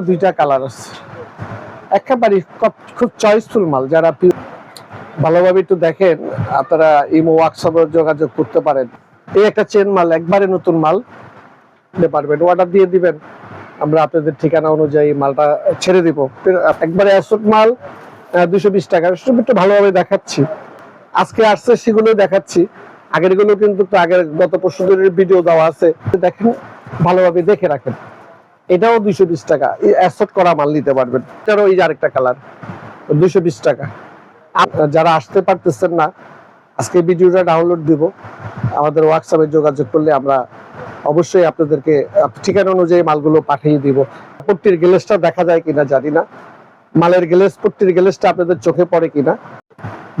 দুইটা কালার আছে। একেবারে খুব- চয়েসফুল মাল। যারা ভালোভাবে একটু দেখেন, আপনারা ইমো ওয়ার্কশপে যোগাযোগ করতে পারেন। এই একটা চেন মাল, একবারে নতুন মাল। পারবেন। অর্ডার দিয়ে দিবেন। আমরা আপনাদের ঠিকানা অনুযায়ী মালটা ছেড়ে দিব। একবারে অ্যাসোট মাল দুশো বিশ টাকা। একটু ভালোভাবে দেখাচ্ছি। আজকে আসছে সেগুলো দেখাচ্ছি। আগেরগুলো কিন্তু আগের গত পরশু দিনের ভিডিও দেওয়া আছে। দেখেন, ভালোভাবে দেখে রাখেন। এটাও দুইশো বিশ টাকা। অ্যাসোট করা মাল নিতে পারবেন। এটারও এই আরেকটা কালার, দুইশো বিশ টাকা। যারা আসতে পারতেছেন না, আজকে ভিডিওটা ডাউনলোড দিব। আমাদের হোয়াটসঅ্যাপে যোগাযোগ করলে আমরা অবশ্যই আপনাদেরকে, ঠিকানা অনুযায়ী মালগুলো পাঠিয়ে দিব। পট্টির গ্লেসটা দেখা যায় কিনা জানি না। মালের গ্লেস, পট্টির গ্লেসটা আপনাদের চোখে পড়ে কিনা।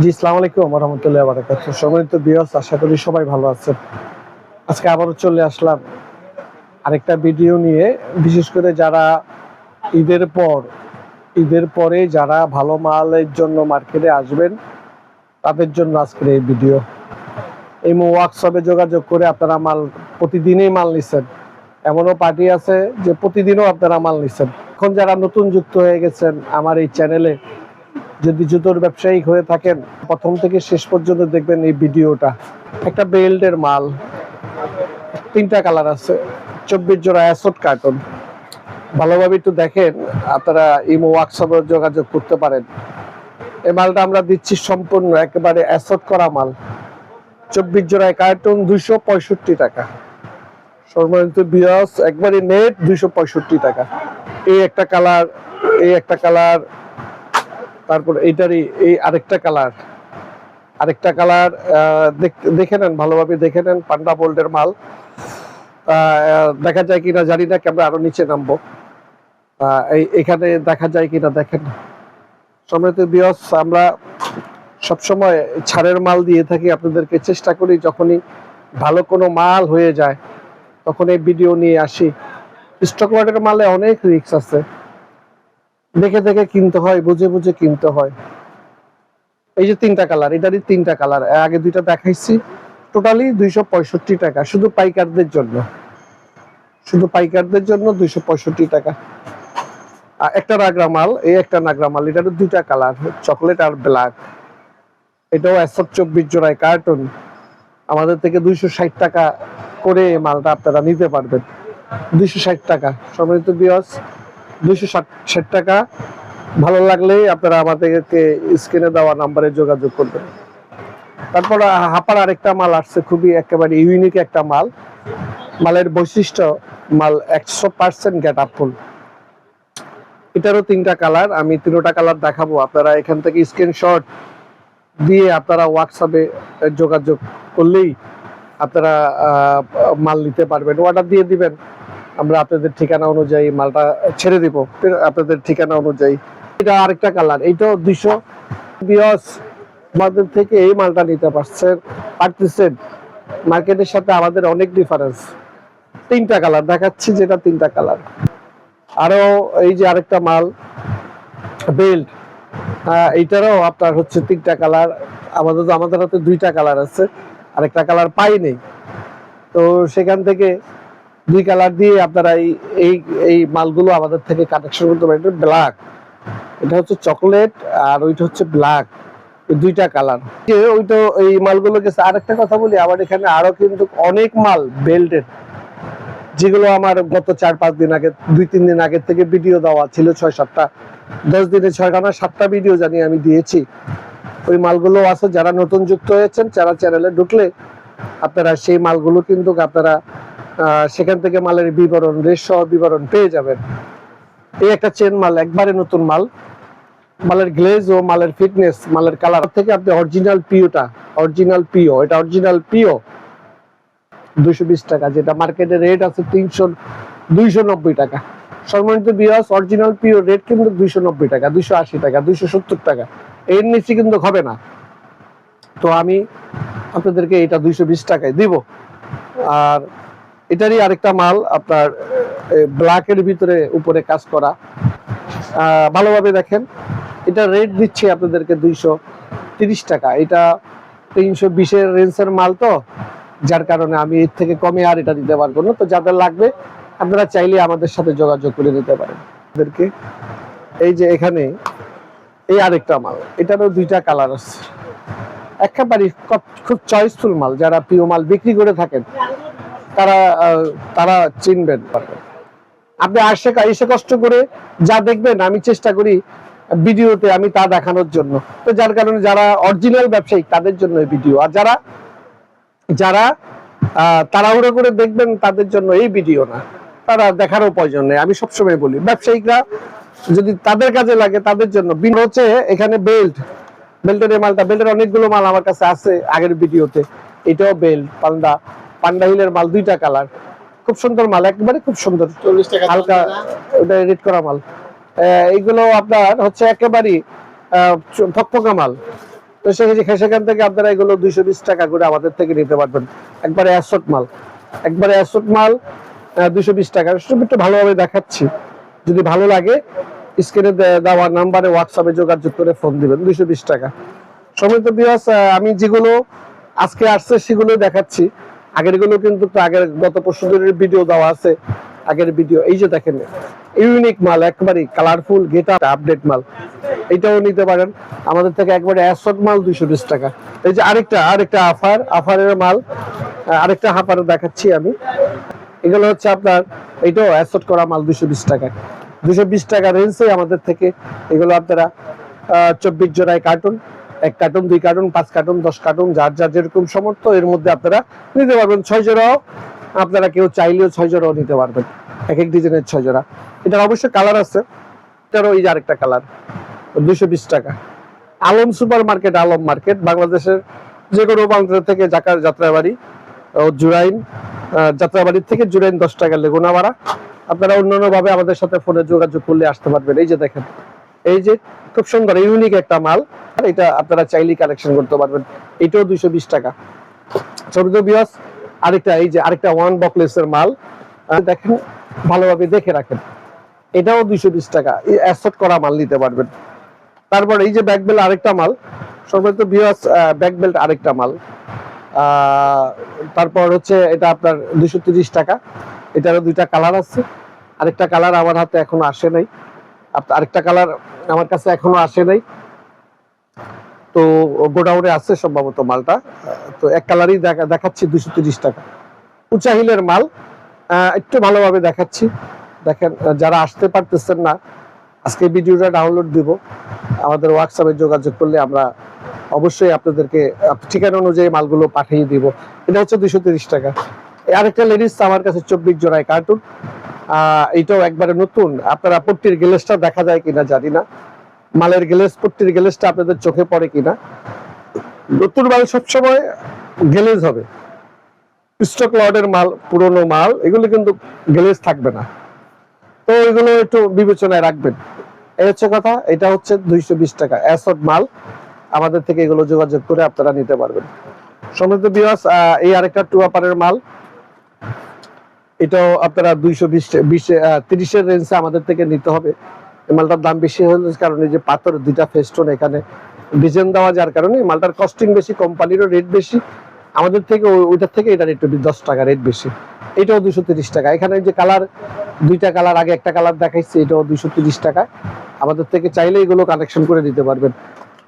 জি ইসলাম আলাইকুম রহমতুল্লাহ বারাকাত সম্মানিত বিয়স আশা করি সবাই ভালো আছেন। আজকে আবারও চলে আসলাম আরেকটা ভিডিও নিয়ে, বিশেষ করে যারা ঈদের পর, ঈদের পরে যারা ভালো মালের জন্য মার্কেটে আসবেন, তাদের জন্য আজকের এই ভিডিও। এই ওয়ার্কশপে যোগাযোগ করে আপনারা মাল, প্রতিদিনই মাল নিচ্ছেন। এমনও পার্টি আছে যে প্রতিদিনও আপনারা মাল নিচ্ছেন। এখন যারা নতুন যুক্ত হয়ে গেছেন আমার এই চ্যানেলে, যদি জুতোর ব্যবসায়ী হয়ে থাকেন, প্রথম থেকে শেষ পর্যন্ত দেখবেন এই ভিডিওটা। একটা বেল্টের মাল, তিনটা কালার আছে। চব্বিশ জোড়া অ্যাসোট কার্টন। ভালোভাবে একটু দেখেন, আপনারা ইমো ওয়ার্কশপে যোগাযোগ করতে পারেন। এই মালটা আমরা দিচ্ছি সম্পূর্ণ, একেবারে অ্যাসোট করা মাল। চব্বিশ জোড়ায় কার্টুন দুইশো পঁয়ষট্টি টাকা। সর্বনিম্ন বিয়স একবারে নেট দুইশো পঁয়ষট্টি টাকা। এই একটা কালার, এই একটা কালার, তারপর এইটারই, এই আরেকটা কালার। আরেকটা কালার দেখে নেন, ভালোভাবে দেখে নেন, পান্ডা বোল্ডের মাল। দেখা যায় কিনা জানি না, ক্যামেরা আরও নিচে নামবো। এখানে দেখা যায় কিনা দেখেন সম্মানিত বিয়স আমরা সবসময় ছাড়ের মাল দিয়ে থাকি। আপনাদেরকে চেষ্টা করি যখনই ভালো কোনো মাল হয়ে যায়, তখন এই ভিডিও নিয়ে আসি। স্টক লটের মালে অনেক রিস্ক আছে। দেখে দেখে কিনতে হয়, বুঝে বুঝে কিনতে হয়। এই যে তিনটা কালার এটারই তিনটা কালার আগে দুইটা দেখাইছি। টোটালি দুইশো পঁয়ষট্টি টাকা, শুধু পাইকারদের জন্য। শুধু পাইকারদের জন্য দুইশো পঁয়ষট্টি টাকা। আর একটা নাগরা মাল এই একটা নাগরা মাল এটার দুইটা কালার, চকলেট আর ব্ল্যাক। এটাও একশো চব্বিশ জোড়ায় কার্টুন। আমাদের থেকে দুইশো ষাট টাকা করে মালটা আপনারা নিতে পারবেন। দুইশো ষাট টাকা। সম্মানিত বিয়স দুইশো ষাট টাকা। ভালো লাগলেই আপনারা আমাদেরকে স্ক্রিনে দেওয়া নাম্বারে যোগাযোগ করবেন। তারপর হাপার আরেকটা মাল আসছে, খুবই একেবারে ইউনিক একটা মাল। মালের বৈশিষ্ট্য, মাল একশো পার্সেন্ট গেট আপ ফুল। এটারও তিনটা কালার, আমি তিনটা কালার দেখাবো। আপনারা এখান থেকে স্ক্রিনশট দিয়ে আপনারা হোয়াটসঅ্যাপে যোগাযোগ করলেই আপনারা মাল নিতে পারবেন। অর্ডার দিয়ে দিবেন। আমরা আপনাদের ঠিকানা অনুযায়ী মালটা ছেড়ে দিব। আপনাদের ঠিকানা অনুযায়ী। এটা আরেকটা কালার, এইটাও দুইশো। বিয়স আমাদের থেকে এই মালটা নিতে পারছেন পারতেছেন মার্কেটের সাথে আমাদের অনেক ডিফারেন্স তিনটা কালার দেখাচ্ছি যেটা তিনটা কালার আরও এই যে আরেকটা মাল বেল্ট এইটারও আপনার হচ্ছে তিনটা কালার আমাদের আমাদের হাতে দুইটা কালার আছে, আরেকটা কালার পাই নেই। তো সেখান থেকে দুই কালার দিয়ে আপনারা এই এই মালগুলো আমাদের থেকে কালেকশন করতে পারেন। এটা ব্ল্যাক এটা হচ্ছে চকলেট আর ওইটা হচ্ছে ব্ল্যাক দুইটা কালার। ওই তো এই মালগুলো গেছে, আরেকটা কথা বলি, আমার এখানে আরও কিন্তু অনেক মাল বেল্টের যেগুলো আমার গত চার পাঁচ দিন আগে, দুই তিন দিন আগের থেকে ভিডিও দেওয়া ছিল ছয় সাতটা। দশ দিনে ছয়টা না সাতটা ভিডিও জানি আমি দিয়েছি। ওই মালগুলো আছে, যারা নতুন যুক্ত হয়েছেন, যারা চ্যানেলে ঢুকলে, আপনারা সেই মালগুলো কিন্তু আপনারা সেখান থেকে মালের বিবরণ, রেশ বিবরণ পেয়ে যাবেন। এই একটা চেন মাল, একবারে নতুন মাল। মালের গ্লেজ ও মালের ফিটনেস মালের কালার থেকে আপনি অরিজিনাল পিওটা অরিজিনাল পিও এটা অরিজিনাল পিও দুইশো বিশ টাকা, যেটা মার্কেটে রেট আছে তিনশো, দুইশো নব্বই টাকা। সর্বনিম্ন বিয়াস অরিজিনাল পিও রেট কিন্তু দুইশো নব্বই টাকা, দুইশো আশি টাকা, দুইশো সত্তর টাকা। এর নিচে কিন্তু হবে না। তো আমি আপনাদেরকে এটা দুইশো বিশ টাকায় দিব। আর এটারই আরেকটা মাল, আপনার ব্ল্যাকের ভিতরে উপরে কাজ করা। ভালোভাবে দেখেন। এটা রেট দিচ্ছি আপনাদেরকে দুইশো তিরিশ টাকা। এটা তিনশো বিশের রেঞ্জের মাল তো, যার কারণে আমি এর থেকে কমে আর এটা দিতে পারব না। তো যাদের লাগবে, আপনারা চাইলে আমাদের সাথে যোগাযোগ করে নিতে পারেন। আপনাদেরকে এই যে এখানে, এই আরেকটা মাল, এটারও দুইটা কালার আছে। একেবারে খুব চয়েসফুল মাল, যারা প্রিয় মাল বিক্রি করে থাকেন, তারা তারা চিনবেন। আপনি আসে, এসে কষ্ট করে যা দেখবেন, আমি চেষ্টা করি ভিডিওতে আমি তা দেখানোর জন্য। তো যার কারণে যারা অরিজিনাল ব্যবসায়ী তাদের জন্য এই ভিডিও। আর যারা যারা তাড়াহুড়ো করে দেখবেন তাদের জন্য এই ভিডিও না। তারা দেখারও প্রয়োজন নেই। আমি সবসময় বলি ব্যবসায়িকরা যদি তাদের কাজে লাগে তাদের জন্য। বিন হচ্ছে এখানে বেল্ট বেল্টের মালটা বেল্টের অনেকগুলো মাল আমার কাছে আছে আগের ভিডিওতে। এটাও বেল্ট পান্ডা। পান্ডা হিলের মাল দুইটা কালার খুব সুন্দর মাল একবারে খুব সুন্দর। চল্লিশ টাকা হালকা ওটা এডিট করা মাল। এইগুলো আপনার হচ্ছে একেবারেই ফকফকা মাল। তো সে- সেখান থেকে আপনারা এগুলো দুইশো বিশ টাকা করে আমাদের থেকে নিতে পারবেন। একবারে অ্যাসট মাল। একবারে অ্যাসট মাল দুইশো বিশ টাকা। একটু ভালোভাবে দেখাচ্ছি। যদি ভালো লাগে, স্ক্রিনে দেওয়া নাম্বারে হোয়াটসঅ্যাপে যোগাযোগ করে ফোন দিবেন। দুইশো বিশ টাকা। সমিত বিয়াস আমি যেগুলো আজকে আসছে সেগুলো দেখাচ্ছি। আগেরগুলো কিন্তু আগের গত পরশু ভিডিও দেওয়া আছে। আগের ভিডিও এই যে দেখেন। ইউনিক মাল একবারে কালারফুল গেটা আপডেট মাল। এটাও নিতে পারেন। আমাদের থেকে একবারে অ্যাসট মাল দুইশো বিশ টাকা। এই যে আরেকটা আরেকটা আফার আফারের মাল। আরেকটা হাফার দেখাচ্ছি আমি। এগুলো হচ্ছে আপনার এইটাও অ্যাসট করা মাল দুইশো বিশ টাকায় দুশো বিশ টাকা রেঞ্জে আমাদের থেকে এগুলো আপনারা চব্বিশ জোড়ায় কার্টুন এক কার্টুন দুই কার্টুন পাঁচ কার্টুন দশ কার্টুন যার যার যেরকম সমর্থ, এর মধ্যে আপনারা নিতে পারবেন। ছয় জোড়াও আপনারা কেউ চাইলেও ছয় জোড়াও নিতে পারবেন। এক এক ডিজাইনের ছয় জোড়া। এটার অবশ্যই কালার আছে। এটারও এই যে আরেকটা কালার। দুশো বিশ টাকা। Alam super market, Alam market. বাংলাদেশের যে কোনো প্রান্ত থেকে জাকার যাত্রাবাড়ি, ও জুরাইন যাত্রাবাড়ির থেকে জুরাইন দশ টাকা লেগুনা ভাড়া আপনারা অন্যান্য ভাবে আমাদের সাথে ফোনে যোগাযোগ করলে আসতে পারবেন। এই যে দেখেন, এই যে খুব সুন্দর, ইউনিক একটা মাল। আর এটা আপনারা চাইলেই কালেকশন করতে পারবেন। এটাও দুইশো বিশ টাকা। সবিত বিয়াস আরেকটা, এই যে আরেকটা ওয়ান বকলেসের মাল দেখেন, ভালোভাবে দেখে রাখেন। এটাও দুইশো বিশ টাকা। অ্যাসট করা মাল নিতে পারবেন। তারপর এই যে ব্যাক বেল্ট আরেকটা মাল সর্বোচ্চ বিয়াস ব্যাক বেল্ট আরেকটা মাল। তারপর হচ্ছে এটা আপনার দুশো তিরিশ টাকা। এটারও দুইটা কালার আছে। আরেকটা কালার আমার হাতে এখনও আসে নাই। আরেকটা কালার আমার কাছে এখনও আসে নাই। তো গোডাউনে আছে সম্ভবত মালটা। তো এক কালারই দেখা দেখাচ্ছি দুশো তিরিশ টাকা। উঁচা হিলের মাল। একটু ভালোভাবে দেখাচ্ছি। দেখেন যারা আসতে পারতেছেন না, আজকে ভিডিওটা ডাউনলোড দিব। আমাদের হোয়াটসঅ্যাপে যোগাযোগ করলে আমরা অবশ্যই আপনাদেরকে ঠিকানা অনুযায়ী মালগুলো পাঠিয়ে দিব। এটা হচ্ছে দুশো তিরিশ টাকা। আরেকটা লেডিস আমার কাছে চব্বিশ জোড়ায় কার্টুন এটাও একবারে নতুন। আপনারা পট্টির গ্লেসটা দেখা যায় কিনা জানি না। মালের গ্লেস পট্টির গ্লেসটা আপনাদের চোখে পড়ে কিনা? নতুন মাল সবসময় গ্লেজ হবে। স্টক লটের মাল, পুরনো মাল, এগুলো কিন্তু গ্লেজ থাকবে না। তো এগুলো একটু বিবেচনায় রাখবেন। এই হচ্ছে কথা, এটা হচ্ছে দুইশো বিশ টাকা। অ্যাসড মাল, আমাদের থেকে এগুলো যোগাযোগ করে আপনারা নিতে পারবেন। সমৃদ্ধ বিয়াস এই আরেকটা টুয়াপারের মাল। এটাও আপনারা দুইশো বিশ, বিশে তিরিশের রেঞ্জে আমাদের থেকে নিতে হবে। মালটার দাম বেশি হলে কারণে যে পাথর দুইটা ফেস্টন এখানে ডিজাইন দেওয়া যার কারণে মালটার কস্টিং বেশি কোম্পানিরও রেট বেশি। আমাদের থেকে ওই- ওইটার থেকে এটার একটু দশ টাকা রেট বেশি। এটাও দুশো তিরিশ টাকা। এখানে যে কালার দুইটা কালার আগে একটা কালার দেখাইছি, এটাও দুশো তিরিশ টাকা। আমাদের থেকে চাইলে এগুলো কালেকশন করে দিতে পারবেন।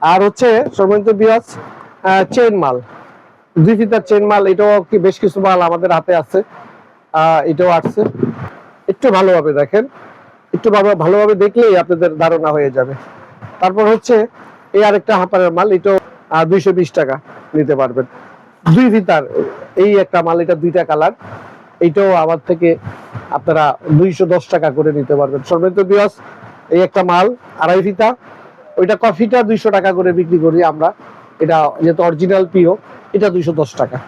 আর হচ্ছে সর্বন্ত বিয়াস চেন মাল। দুই ফিতার চেন মাল, এটাও কি বেশ কিছু মাল আমাদের হাতে আছে। এটাও আসছে। একটু ভালোভাবে দেখেন। একটু ভালোভাবে দেখলেই আপনাদের ধারণা হয়ে যাবে। তারপর হচ্ছে এই আরেকটা হাঁপারের মাল, এটাও দুইশো বিশ টাকা নিতে পারবেন। দুই ফিতার এই একটা মাল, এটা দুইটা কালার। এইটাও আমার থেকে আপনারা দুইশো দশ টাকা করে নিতে পারবেন। সর্বন্ত বিয়াস এই একটা মাল, আড়াই ফিতা ওইটা কফিটা দুইশো টাকা করে বিক্রি করি আমরা। এটা যেহেতু অরিজিনাল পিও এটা দুইশো দশ টাকা।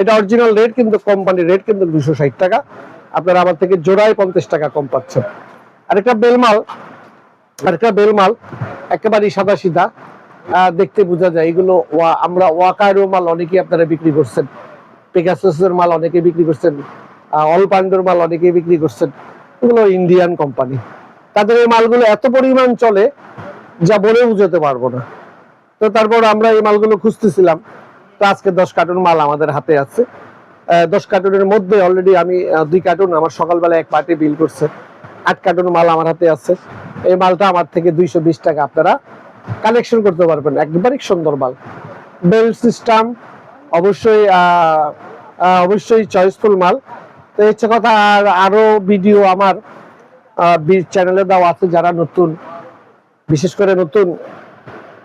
এটা অরিজিনাল রেট কিন্তু কোম্পানির রেট কিন্তু দুশো টাকা। আপনারা আমার থেকে জোড়ায় পঞ্চাশ টাকা কম পাচ্ছেন। আরেকটা বেলমাল আরেকটা বেলমাল একেবারেই সাদা সিধা। দেখতে বোঝা যায়, এগুলো আমরা ওয়াকারো মাল অনেকেই আপনারা বিক্রি করছেন। পেগাসাসের মাল অনেকে বিক্রি করছেন। অল পান্ডোর মাল অনেকেই বিক্রি করছেন। এগুলো ইন্ডিয়ান কোম্পানি। তাদের এই মালগুলো এত পরিমাণ চলে যা বলে বুঝাতে পারব না। তো তারপর আমরা এই মালগুলো খুঁজতেছিলাম। তো আজকে দশ কার্টুন মাল আমাদের হাতে আছে। দশ কার্টুনের মধ্যে অলরেডি আমি দুই কার্টুন আমার সকালবেলা এক পার্টি বিল করছে। আট কার্টুন মাল আমার হাতে আছে। এই মালটা আমার থেকে দুইশো বিশ টাকা আপনারা কালেকশন করতে পারবেন। একবারই সুন্দর মাল। বেল সিস্টেম অবশ্যই অবশ্যই চয়েসফুল মাল। তো হচ্ছে কথা, আর আরও ভিডিও আমার চ্যানেলে দেওয়া আছে যারা নতুন। বিশেষ করে নতুন,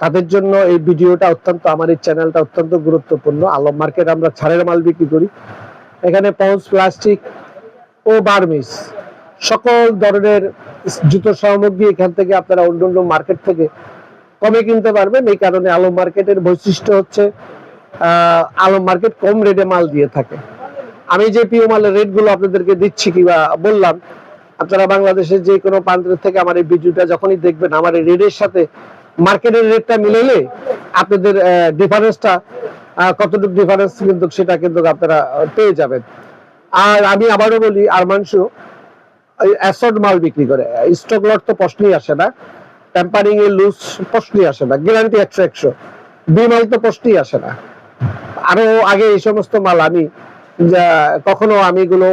তাদের জন্য এই ভিডিওটা অত্যন্ত, আমার এই চ্যানেলটা অত্যন্ত গুরুত্বপূর্ণ। আলম মার্কেট আমরা ছাড়ের মাল বিক্রি করি। এখানে পাউচ প্লাস্টিক ও বার্মিস সকল ধরনের জুতো সামগ্রী এখান থেকে আপনারা অন্য অন্য মার্কেট থেকে কমে কিনতে পারবেন। এই কারণে আলম মার্কেটের বৈশিষ্ট্য হচ্ছে আলম মার্কেট কম রেটে মাল দিয়ে থাকে। আমি যে পিও মালের রেটগুলো আপনাদেরকে দিচ্ছি কিংবা বললাম, আপনারা বাংলাদেশের যে কোনো প্রান্তের থেকে আমার এই ভিডিওটা যখনই দেখবেন, আমার এই রেটের সাথে মার্কেটের রেটটা মিলাইলে আপনাদের ডিফারেন্সটা কতটুকু ডিফারেন্স কিন্তু সেটা কিন্তু আপনারা পেয়ে যাবেন। আর আমি আবারও বলি আর মাংস অ্যাসড মাল বিক্রি করে। স্টক লট তো প্রশ্নই আসে না। টেম্পারিং এ লুজ প্রশ্নই আসে না। গ্যারান্টি একশো একশো। বি মাল তো প্রশ্নই আসে না। আরও আগে এই সমস্ত মাল আমি কখনো আমি এগুলো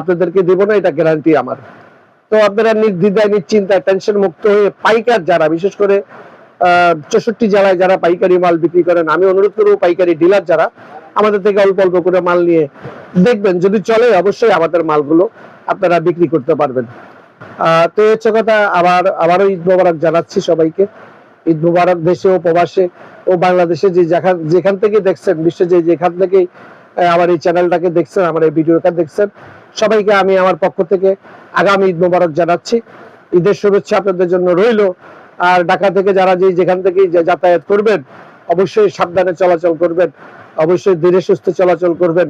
আপনাদেরকে দেব না, এটা গ্যারান্টি আমার। তো আপনারা নির্দ্বিধায়, নিশ্চিন্তায় টেনশন মুক্ত হয়ে পাইকার যারা, বিশেষ করে চৌষট্টি জেলায় যারা পাইকারি মাল বিক্রি করেন, আমি অনুরোধ করব পাইকারি ডিলার যারা, আমাদের থেকে অল্প অল্প করে মাল নিয়ে দেখবেন। যদি চলে, অবশ্যই আমাদের মালগুলো আপনারা বিক্রি করতে পারবেন। তো হচ্ছে কথা, আবার আবারও ঈদ মোবারক জানাচ্ছি সবাইকে। ঈদ মোবারক দেশে ও প্রবাসে ও বাংলাদেশে যে যেখান থেকে দেখছেন, বিশ্বে যে যেখান থেকে আমার এই চ্যানেলটাকে দেখছেন, আমার এই ভিডিওটা দেখছেন, সবাইকে আমি আমার পক্ষ থেকে আগামী ঈদ মোবারক জানাচ্ছি। ঈদের শুভেচ্ছা আপনাদের জন্য রইল। আর ঢাকা থেকে যারা যে যেখান থেকে যাতায়াত করবেন, অবশ্যই সাবধানে চলাচল করবেন, অবশ্যই ধীরে সুস্থে চলাচল করবেন।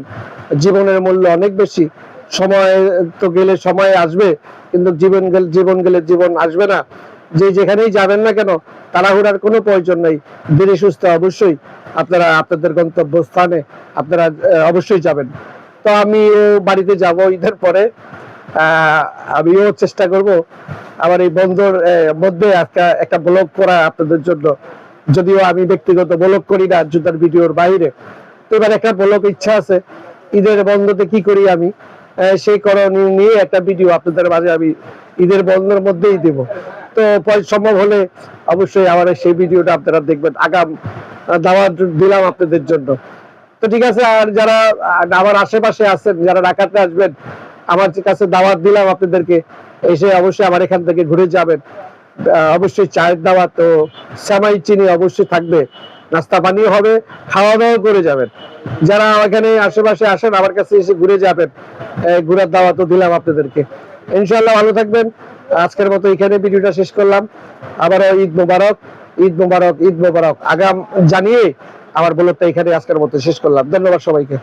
জীবনের মূল্য অনেক বেশি। সময় তো গেলে সময় আসবে কিন্তু জীবন গেলে জীবন গেলে জীবন আসবে না। যে যেখানেই যাবেন না কেন তাড়াহুড়ার কোনো প্রয়োজন নেই। ধীরে সুস্থে অবশ্যই আপনারা আপনাদের গন্তব্যস্থানে আপনারা আহ, অবশ্যই যাবেন। তো আমি বাড়িতে যাব ঈদের পরে। আমিও চেষ্টা করব আমার এই বন্ধুর মধ্যে একটা একটা ব্লগ করা আপনাদের জন্য। যদিও আমি ব্যক্তিগত ব্লগ করি না জুতার ভিডিওর বাইরে। তো এবার একটা ব্লগ ইচ্ছা আছে। ঈদের বন্ধতে কি করি আমি? সেই করণীয় নিয়ে একটা ভিডিও আপনাদের মাঝে আমি ঈদের বন্ধের মধ্যেই দেব। তো সম্ভব হলে অবশ্যই আমার সেই ভিডিওটা আপনারা দেখবেন। আগাম, দাওয়াত দিলাম আপনাদের জন্য। তো ঠিক আছে, আর যারা আমার আশেপাশে আছেন, যারা ঢাকাতে আসবেন, আমার কাছে দাওয়াত দিলাম আপনাদেরকে। এসে অবশ্যই আমার এখান থেকে ঘুরে যাবেন। অবশ্যই চায়ের দাওয়াত তো সামাই চিনি অবশ্যই থাকবে। নাস্তা পানিও হবে, খাওয়া দাওয়া করে যাবেন। যারা এখানে আশেপাশে আসেন, আমার কাছে এসে ঘুরে যাবেন। ঘুরার দাওয়াত দিলাম আপনাদেরকে। ইনশাল্লাহ ভালো থাকবেন। আজকের মতো এখানে ভিডিওটা শেষ করলাম। আবারও ঈদ মোবারক ঈদ মোবারক ঈদ মোবারক। আগাম জানিয়ে আমার বলতে এখানে আজকের মতো শেষ করলাম। ধন্যবাদ সবাইকে।